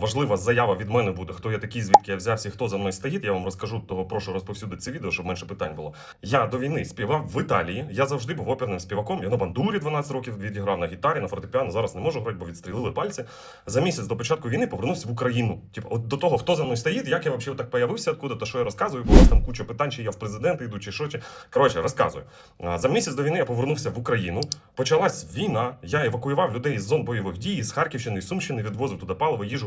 Важлива заява від мене буде, хто я такий, звідки я взявся, і хто за мною стоїть. Я вам розкажу, того прошу розповсюдити це відео, щоб менше питань було. Я до війни співав в Італії. Я завжди був оперним співаком. Я на бандурі 12 років відіграв на гітарі, на фортепіано. Зараз не можу грати, бо відстрілили пальці. За місяць до початку війни повернувся в Україну. Типу, от до того, хто за мною стоїть, як я взагалі так появився, откуда то що я розказую, бо у вас там куча питань, чи я в президенти йду, чи що, чи коротше, розказую. За місяць до війни я повернувся в Україну. Почалась війна. Я евакуював людей з зон бойових дій, з Харківщини, з Сумщини, відвозив туди паливо, їжу,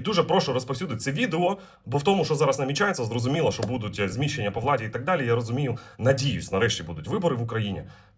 дуже прошу розповсюдити це відео, бо в тому, що зараз намічається, зрозуміло, що будуть е, зміщення по владі і так далі. Я розумію, надіюсь, нарешті будуть вибори в Україні.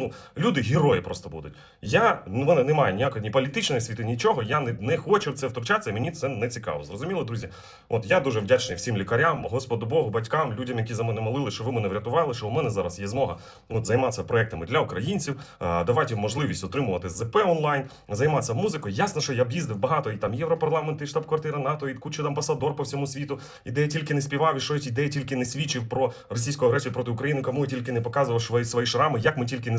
ну люди герої просто будуть. Я ну, в мене немає ніякої ні політичної освіти, нічого. Я не, не хочу в це втручатися. Мені це не цікаво. Зрозуміло, друзі. От я дуже вдячний всім лікарям, Господу Богу, батькам, людям, які за мене молили, що ви мене врятували, що у мене зараз є змога от, займатися проектами для українців, а, давати можливість отримувати ЗП онлайн, займатися музикою. Ясно, що я б їздив багато і там Європарламент, і штаб-квартира НАТО, і куча амбасадор по всьому світу, і де я тільки не співав, і що я де я тільки не свідчив про російську агресію проти України, кому я тільки не показував свої, свої шрами, як ми тільки не